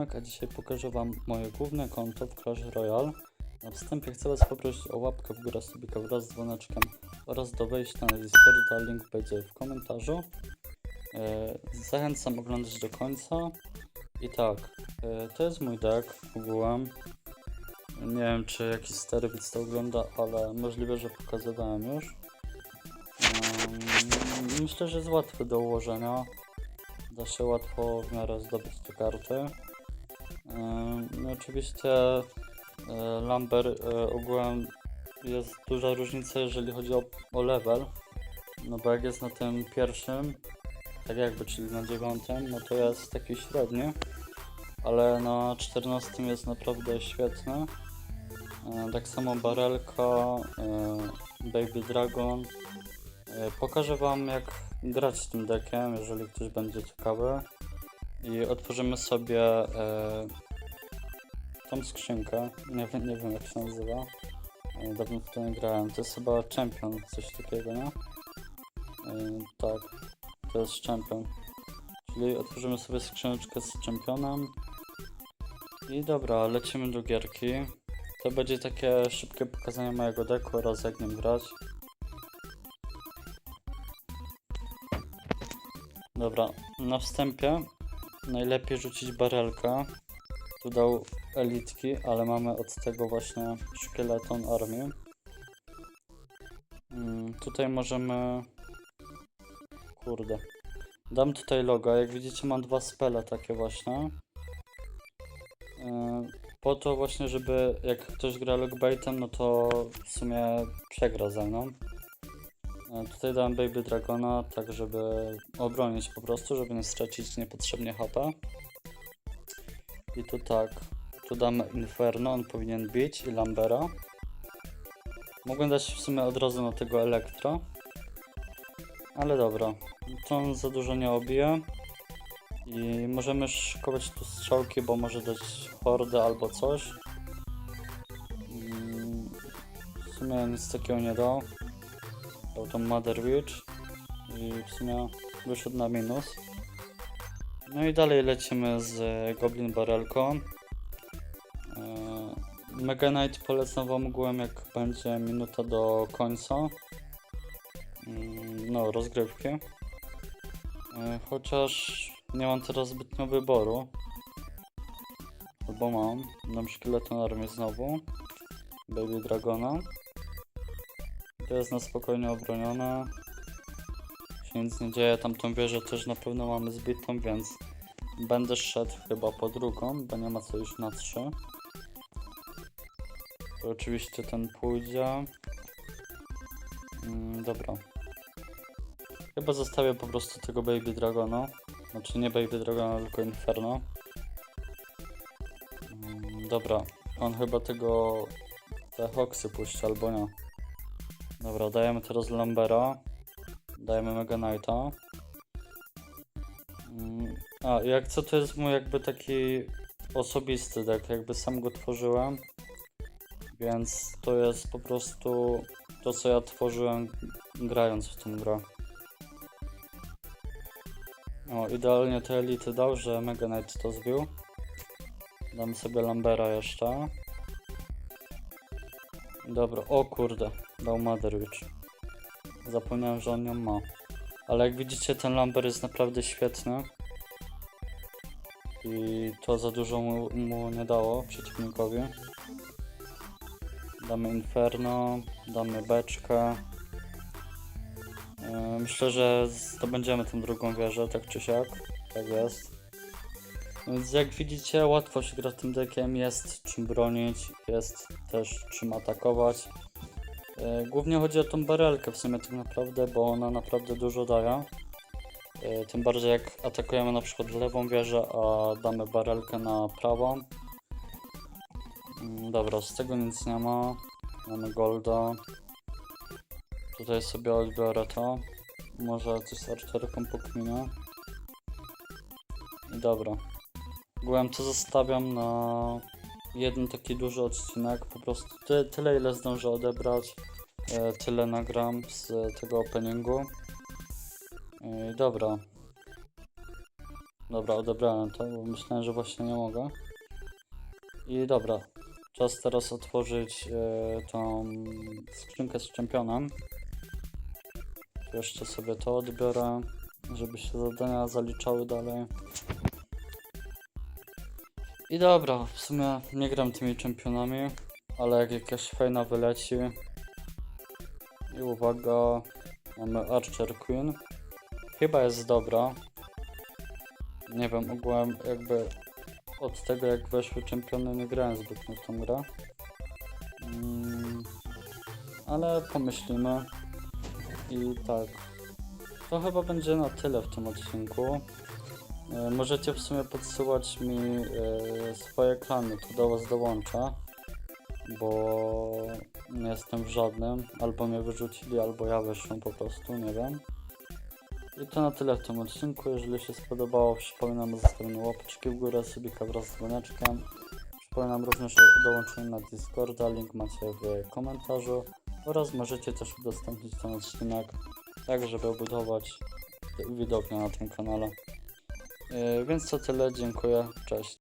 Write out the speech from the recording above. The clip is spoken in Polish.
a dzisiaj pokażę Wam moje główne konto w Clash Royale. Na wstępie chcę Was poprosić o łapkę w górę subika wraz z dzwoneczkiem oraz do wejścia na Discorda, link będzie w komentarzu. E, Zachęcam oglądać do końca. I tak, e, to jest mój deck ogółem. Nie wiem czy jakiś stary widz to ogląda, ale możliwe, że pokazywałem już. Myślę, że jest łatwy do ułożenia. Da się łatwo w miarę zdobyć te karty. Ym, No oczywiście e, Lumber e, ogółem jest duża różnica jeżeli chodzi o, o level. No bo jak jest na tym pierwszym, tak jakby, czyli na dziewiątym, no to jest taki średni. Ale na 14 jest naprawdę świetny. E, Tak samo Barelka, e, Baby Dragon. E, Pokażę Wam jak grać tym deckiem, jeżeli ktoś będzie ciekawy. I otworzymy sobie e, tą skrzynkę. Nie wiem, nie wiem jak się nazywa. E, Dawno w nie grałem. To jest chyba Champion, coś takiego, nie? E, tak, to jest Champion. Czyli otworzymy sobie skrzyneczkę z Championem. I dobra, lecimy do gierki. To będzie takie szybkie pokazanie mojego decku oraz jak nim grać. Dobra, na wstępie najlepiej rzucić barelkę. Tu dał elitki, ale mamy od tego właśnie szkieleton armię. Mm, tutaj możemy... Kurde. Dam tutaj loga. Jak widzicie mam dwa spele takie właśnie. Yy, po to właśnie, żeby jak ktoś gra logbaitem, no to w sumie przegra ze mną. E, Tutaj dałem Baby Dragona, tak żeby obronić po prostu, żeby nie stracić niepotrzebnie HP. I tu tak, tu damy Inferno, on powinien bić i Lambera. Mogłem dać w sumie od razu na tego Elektro. Ale dobra, to on za dużo nie obije. I możemy szykować tu strzałki, bo może dać hordę albo coś. Mm, W sumie nic takiego nie dał. Dał tą Mother Witch i w sumie wyszedł na minus. No i dalej lecimy z Goblin Barelką. Eee, Mega Knight polecam wam ogółem jak będzie minuta do końca. Mm, No, rozgrywki. Eee, Chociaż nie mam teraz zbytnio wyboru. Albo mam. Dam szkieleton armię znowu. Baby Dragona. To jest na spokojnie obronione. Się nic nie dzieje. Tamtą wieżę też na pewno mamy zbitą, więc będę szedł chyba po drugą, bo nie ma co już na trzy. To oczywiście ten pójdzie. Mm, dobra. Chyba zostawię po prostu tego Baby Dragona. Znaczy nie Baby Dragona, tylko Inferno. Mm, dobra. On chyba tego... te Hoxy puści, albo nie. Dobra, dajemy teraz Lambera. Dajemy Mega Knighta. Mm, A, jak co to jest mój jakby taki osobisty deck, jakby sam go tworzyłem. Więc to jest po prostu to, co ja tworzyłem grając w tą grę. O, idealnie te elity dał, że Mega Knight to zbił. Dam sobie Lambera jeszcze. Dobra, o kurde, dał Mother Witch. Zapomniałem, że on ją ma. Ale jak widzicie, ten Lamber jest naprawdę świetny. I to za dużo mu, mu nie dało przeciwnikowi. Damy Inferno, damy beczkę. Yy, Myślę, że zdobędziemy tą drugą wieżę, tak czy siak. Tak jest. Więc jak widzicie, łatwo się gra tym deckiem, jest czym bronić, jest też czym atakować. Yy, Głównie chodzi o tą barelkę w sumie tak naprawdę, bo ona naprawdę dużo daje. Yy, Tym bardziej jak atakujemy na przykład lewą wieżę, a damy barelkę na prawą. Mm, Dobra, z tego nic nie ma. Mamy golda. Tutaj sobie odbiorę to. Może coś z archerką pokminę. Dobra. To zostawiam na jeden taki duży odcinek. Po prostu ty, tyle ile zdążę odebrać. E, tyle nagram z tego openingu. I dobra. Dobra, odebrałem to, bo myślałem, że właśnie nie mogę. I dobra, czas teraz otworzyć e, tą skrzynkę z czempionem. Jeszcze sobie to odbiorę, żeby się zadania zaliczały dalej. I dobra, w sumie nie gram tymi czempionami, ale jak jakaś fajna wyleci. I uwaga, mamy Archer Queen. Chyba jest dobra. Nie wiem, ogółem jakby od tego jak weszły czempiony nie grałem zbytnio w tą grę. Mm, ale pomyślimy. I tak. To chyba będzie na tyle w tym odcinku. E, Możecie w sumie podsyłać mi e, swoje klany, to do was dołączę. Bo nie jestem w żadnym. Albo mnie wyrzucili, albo ja wyszłem po prostu, nie wiem. I to na tyle w tym odcinku. Jeżeli się spodobało, przypominam o zostawieniu łapeczki w górę, subika wraz z dzwoneczkiem. Przypominam również o dołączeniu na Discorda, link macie w komentarzu. Oraz możecie też udostępnić ten odcinek, tak żeby budować widownię na tym kanale. Yy, więc to tyle, dziękuję, cześć.